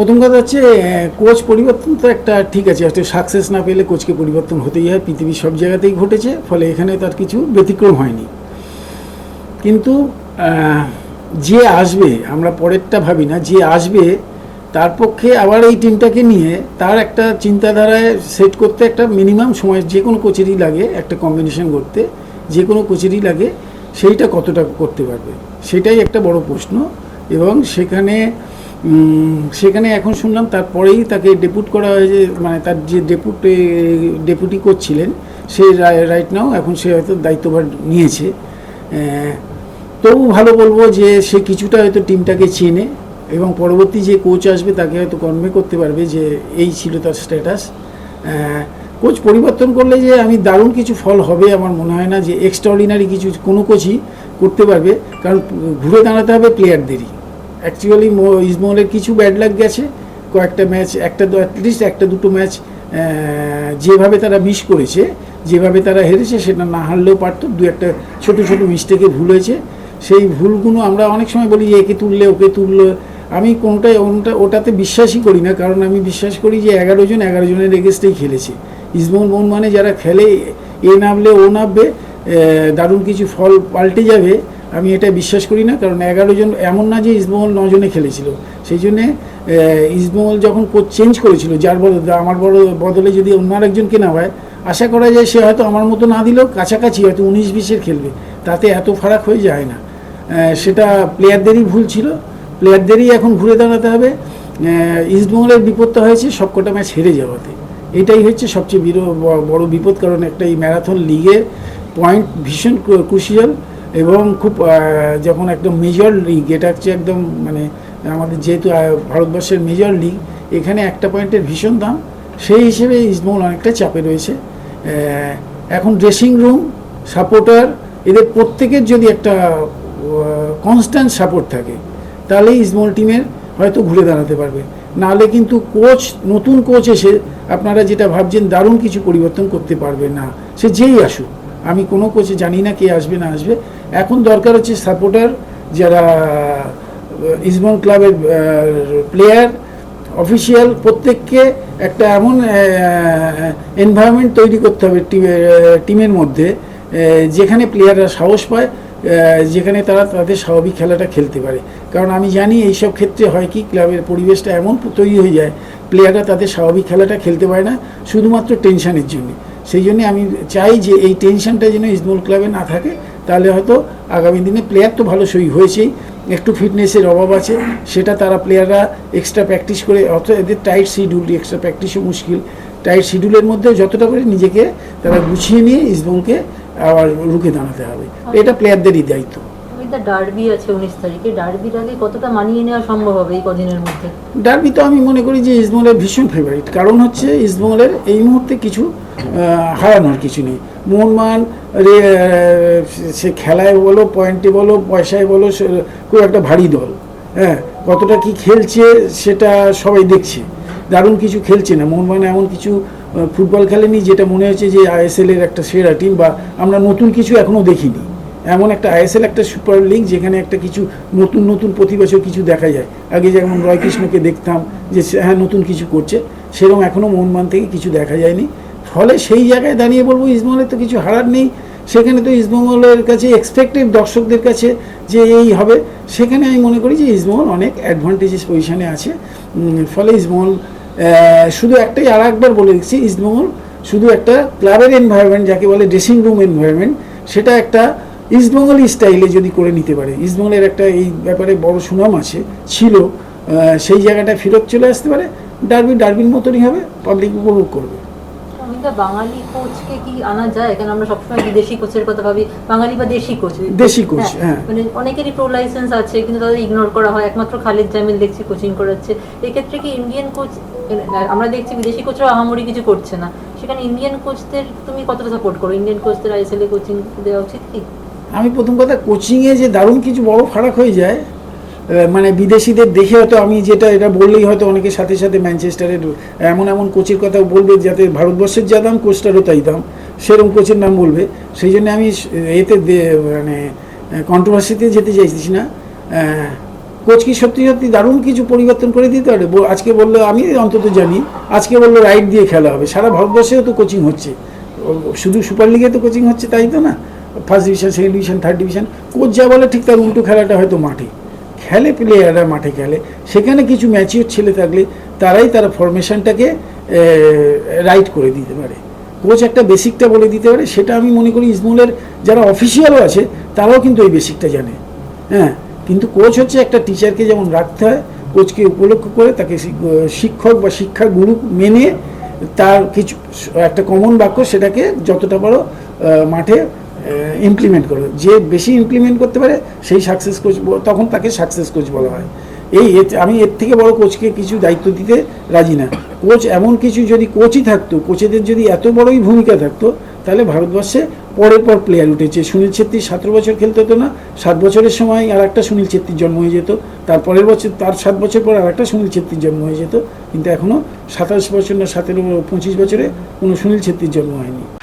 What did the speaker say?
প্রথম কথা হচ্ছে কোচ পরিবর্তন তো একটা ঠিক আছে একটা সাকসেস না পেলে কোচকে পরিবর্তন হতেই হয়, পৃথিবীর সব জায়গাতেই ঘটেছে, ফলে এখানে তার কিছু ব্যতিক্রম হয়নি। কিন্তু যে আসবে, আমরা পরেরটা ভাবি না, যে আসবে, তার পক্ষে আবার এই টিমটাকে নিয়ে তার একটা চিন্তাধারায় সেট করতে একটা মিনিমাম সময়, যে কোনো কোচেরই লাগে একটা কম্বিনেশন করতে যে কোনো কোচেরই লাগে, সেইটা কতটা করতে পারবে? সেটাই একটা বড় প্রশ্ন, এবং সেখানে সেখানে এখন শুনলাম তারপরেই তাকে ডেপুট করা হয়েছে মানে তার যে ডেপুট ডেপুটি কোচ ছিলেন সে রাইট নাও এখন সে হয়তো দায়িত্বভার নিয়েছে। তবু ভালো বলব যে সে কিছুটা হয়তো টিমটাকে চেনে এবং পরবর্তী যে কোচ আসবে তাকে হয়তো কনভে করতে পারবে যে এই ছিল তার স্ট্যাটাস কোচ পরিবর্তন করলে যে আমি দারুণ কিছু ফল হবে আমার মনে হয় না যে এক্সট্রাঅর্ডিনারি কিছু কোনো কোচই করতে পারবে। কারণ ঘুরে দাঁড়াতে হবে প্লেয়ারদেরই অ্যাকচুয়ালি ইসমহলের কিছু ব্যাড লাগ গেছে। কয়েকটা ম্যাচ একটা অ্যাটলিস্ট একটা দুটো ম্যাচ যেভাবে তারা মিস করেছে, যেভাবে তারা হেরেছে, সেটা না হারলেও পারতো। দু একটা ছোট ছোট মিস্টেকে ভুল হয়েছে। সেই ভুলগুলো আমরা অনেক সময় বলি যে, একে তুললে ওকে তুললো। আমি কোনোটাই ওটা ওটাতে বিশ্বাসই করি না। কারণ আমি বিশ্বাস করি যে, এগারো জন, এগারো জনের এগেস্টেই খেলেছে। ইসমল মন মানে যারা খেলে, এ নামলে ও নামবে দারুণ কিছু ফল পাল্টে যাবে। আমি এটা বিশ্বাস করি না, কারণ এগারো জন এমন না যে ইসমহল নজনে খেলেছিল। সেই জন্যে ইসমহল যখন কোচ চেঞ্জ করেছিল, যার বদলে আমার বড় বদলে যদি অন্য আরেকজনকে নামায় আশা করা যায় সে হয়তো আমার মতো না দিলেও কাছাকাছি হয়তো উনিশ বিশের খেলবে। তাতে এত ফারাক হয়ে যায় না। সেটা প্লেয়ারদেরই ভুল ছিল। প্লেয়ারদেরই এখন ঘুরে দাঁড়াতে হবে। ইস্টবেঙ্গলের বিপদটা হয়েছে সবকটা ম্যাচ হেরে যাওয়াতে। এটাই হচ্ছে সবচেয়ে বড় বিপদ, কারণ একটা এই ম্যারাথন লিগে পয়েন্ট ভীষণ ক্রুশিয়াল এবং খুব যখন একদম মেজর লিগ এটা হচ্ছে একদম মানে আমাদের যেহেতু ভারতবর্ষের মেজর লিগ এখানে একটা পয়েন্টের ভীষণ দাম, সেই হিসেবে ইস্টবেঙ্গল অনেকটা চাপে রয়েছে। এখন ড্রেসিং রুম সাপোর্টার এদের প্রত্যেকের যদি একটা কনস্ট্যান্ট সাপোর্ট থাকে, তাহলে ইসমল টিমের হয়তো ঘুরে দাঁড়াতে পারবে। নাহলে কিন্তু কোচ নতুন কোচ এসে আপনারা যেটা ভাবছেন, দারুণ কিছু পরিবর্তন করতে পারবে না। সে যেই আসুক। আমি কোনো কোচে জানি না কে আসবে, না আসবে। এখন দরকার হচ্ছে সাপোর্টার যারা ইসবন ক্লাবের প্লেয়ার অফিসিয়াল প্রত্যেককে একটা এমন এনভায়রনমেন্ট তৈরি করতে হবে টিমের মধ্যে যেখানে প্লেয়াররা সাহস পায় যেখানে তারা তাদের স্বাভাবিক খেলাটা খেলতে পারে। কারণ আমি জানি এইসব ক্ষেত্রে হয় কি ক্লাবের পরিবেশটা এমন তৈরি হয়ে যায় প্লেয়াররা তাদের স্বাভাবিক খেলাটা খেলতে পারে না, শুধুমাত্র টেনশনের জন্য। সেই জন্যে আমি চাই যে এই টেনশনটা যেন ইসমুল ক্লাবে না থাকে তাহলে হয়তো আগামী দিনে প্লেয়ার তো ভালো সই হয়েছেই। একটু ফিটনেসের অভাব আছে সেটা তারা প্লেয়াররা এক্সট্রা প্র্যাকটিস করে অত এদের টাইট শিডিউল এক্সট্রা প্র্যাকটিসও মুশকিল। টাইট শিডিউলের মধ্যে যতটা করে নিজেকে তারা গুছিয়ে নিয়ে ইসবলকে আবার রুখে দাঁড়াতে হবে। এটা প্লেয়ারদেরই দায়িত্ব। দা ডার্বি আছে উনিশ তারিখে। ডার্বির আগে কতটা মানিয়ে নেওয়া সম্ভব হবে এই কদিনের মধ্যে? ডার্বি তো আমি মনে করি যে ইসমলের ভীষণ ফেভারিট কারণ হচ্ছে ইসমলের এই মুহূর্তে কিছু হারানোর কিছু নেই। মোহনমান সে খেলায় বলো পয়েন্টে বলো, পয়সায় বলো খুব একটা ভারী দল। হ্যাঁ কতটা কি খেলছে সেটা সবাই দেখছে। দারুণ কিছু খেলছে না। মোহনবাগান এমন কিছু ফুটবল খেলেনি যেটা মনে হচ্ছে যে আইএসএল এর একটা সেরা টিম বা আমরা নতুন কিছু এখনও দেখিনি। এমন একটা আইএসএল একটা সুপার লিগ যেখানে একটা কিছু নতুন নতুন প্রতি বছর কিছু দেখা যায়। আগে যেমন রয়কৃষ্ণকে দেখতাম যে হ্যাঁ নতুন কিছু করছে, সেরকম এখনও মোহনবাগান থেকে কিছু দেখা যায়নি। ফলে সেই জায়গায় দাঁড়িয়ে বলব ইসমলের তো কিছু হারার নেই। সেখানে তো ইসমঙ্গলের কাছে এক্সপেক্টেড দর্শকদের কাছে যে এই হবে। সেখানে আমি মনে করি যে ইসমঙ্গল অনেক অ্যাডভান্টেজেস পজিশানে আছে। ফলে ইসমঙ্গল শুধু একটাই আর একবার বলে দিচ্ছি ইসমঙ্গল শুধু একটা ক্লাবের এনভায়রনমেন্ট যাকে বলে ড্রেসিং রুম এনভায়রনমেন্ট সেটা একটা ইস্টবেঙ্গলি স্টাইলে যদি করে নিতে পারে ইস্টবেঙ্গলের একটা এই ব্যাপারে বড় সুনাম আছে ছিল সেই জায়গাটা ফেরত চলে আসতে পারে ডারবি ডারবির মতনই হবে পাবলিক উপভোগ করবে। বাঙালি কোচকে কি আনা যায়? কারণ আমরা সবসময় বিদেশি কোচের কথা ভাবি বাঙালি বা দেশি কোচ? দেশি কোচ, হ্যাঁ। মানে অনেকেরই প্রো লাইসেন্স আছে কিন্তু তাদের ইগনোর করা হয়। একমাত্র খালিদ জামিল দেখছি কোচিং করাচ্ছে। এক্ষেত্রে কি ইন্ডিয়ান কোচ আমরা দেখছি বিদেশি কোচরা আহামরি কিছু করছে না। সেখানে ইন্ডিয়ান কোচদের তুমি কতটা সাপোর্ট করো? ইন্ডিয়ান কোচদের আইএসএল এ কোচিং দেওয়া উচিত কি? আমি প্রথম কথা কোচিংয়ে যে দারুণ কিছু বড় ফারাক হয়ে যায় মানে বিদেশিদের দেখে হয়তো আমি যেটা, এটা বললেই হয়তো অনেকের সাথে সাথে ম্যানচেস্টারের এমন এমন কোচের কথা বলবে যাতে ভারতবর্ষের যা দাম কোচটারও তাই দাম, সেরকম কোচের নাম বলবে। সেই জন্য আমি এতে মানে কন্ট্রোভার্সিতে যেতে চাইছি না। কোচ কি সত্যি সত্যি দারুণ কিছু পরিবর্তন করে দিতে পারে? আজকে বলল, আমি অন্তত জানি, আজকে বলল রাইট দিয়ে খেলা হবে। সারা ভারতবর্ষেও তো কোচিং হচ্ছে। শুধু সুপার লিগে তো কোচিং হচ্ছে, তাই তো না? First division second division third division coach যা বলে ঠিক তার উল্টো খেলাটা হয়তো মাঠে। খেলে প্লেয়াররা মাঠে খেলে। সেখানে কিছু ম্যাচিওর ছেলে থাকলে তারাই তারা ফরমেশনটাকে রাইট করে দিতে পারে। কোচ একটা বেসিকটা বলে দিতে পারে, সেটা আমি মনে করি ইসমুলের যারা অফিসিয়ালও আছে, তারাও কিন্তু এই বেসিকটা জানে। হ্যাঁ কিন্তু কোচ হচ্ছে একটা টিচারকে যেমন রাখতে হয় কোচকে উপলক্ষ করে তাকে শিক্ষক বা শিক্ষা গুরু মেনে তার কিছু, একটা কমন বাক্য সেটাকে যতটা পারো মাঠে ইমপ্লিমেন্ট করো। যে বেশি ইমপ্লিমেন্ট করতে পারে, সেই সাকসেস কোচ তখন তাকে সাকসেস কোচ বলা হয়। এই আমি এর থেকে বড় কোচকে কিছু দায়িত্ব দিতে রাজি না। কোচ এমন কিছু যদি কোচই থাকতো কোচেদের যদি এত বড়ই ভূমিকা থাকতো, তাহলে ভারতবর্ষে পরের পর প্লেয়ার উঠেছে। সুনীল ছেত্রী সতেরো বছর খেলতে হতো না, সাত বছরের সময় আর একটা সুনীল ছেত্রীর জন্ম হয়ে যেত। তার পরের বছর, তার সাত বছর পর আর একটা সুনীল ছেত্রীর জন্ম হয়ে যেত। কিন্তু এখনও সাতাশ বছর না সতেরো, পঁচিশ বছরে কোনো সুনীল ছেত্রীর জন্ম হয়নি।